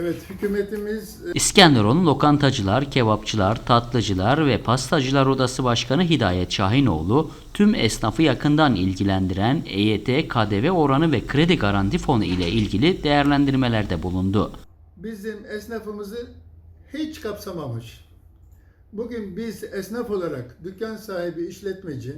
Evet, hükümetimiz e, İskenderun Lokantacılar, Kebapçılar, Tatlıcılar ve Pastacılar Odası Başkanı Hidayet Şahinoğlu, tüm esnafı yakından ilgilendiren EYT, KDV oranı ve kredi garanti fonu ile ilgili değerlendirmelerde bulundu. bizim esnafımızı hiç kapsamamış. Bugün biz esnaf olarak dükkan sahibi, işletmeci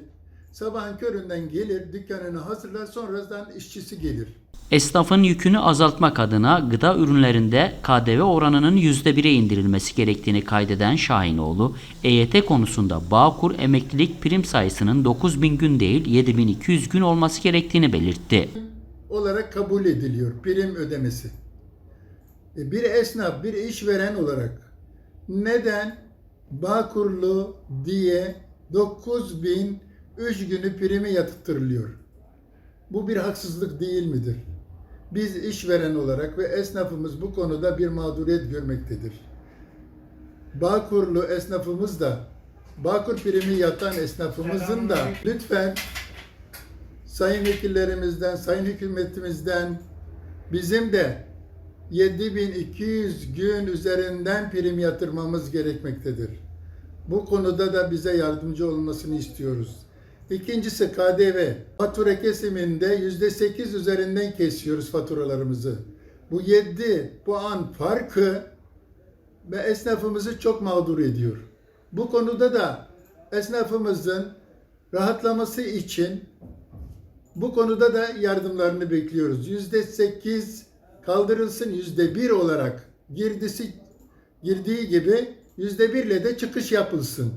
sabahın köründen gelir, dükkanını hazırlar, sonradan işçisi gelir. Esnafın yükünü azaltmak adına gıda ürünlerinde KDV oranının %1'e indirilmesi gerektiğini kaydeden Şahinoğlu, EYT konusunda Bağkur emeklilik prim sayısının 9000 gün değil 7200 gün olması gerektiğini belirtti. olarak kabul ediliyor prim ödemesi. E, Bir esnaf, bir işveren olarak neden Bağkurlu diye 9000 3 günü primi yatırtırılıyor? Bu bir haksızlık değil midir? Biz işveren olarak ve esnafımız bu konuda bir mağduriyet görmektedir. Bağkurlu esnafımız da Bağkur primi yatan esnafımızın da lütfen sayın vekillerimizden, sayın hükümetimizden bizim de 7200 gün üzerinden prim yatırmamız gerekmektedir. Bu konuda da bize yardımcı olmasını istiyoruz. İkincisi KDV. Fatura kesiminde %8 üzerinden kesiyoruz faturalarımızı. Bu 7 puan farkı ve esnafımızı çok mağdur ediyor. Bu konuda da esnafımızın rahatlaması için bu konuda da yardımlarını bekliyoruz. Yüzde sekiz kaldırılsın yüzde bir olarak girdisi girdiği gibi yüzde birle de çıkış yapılsın.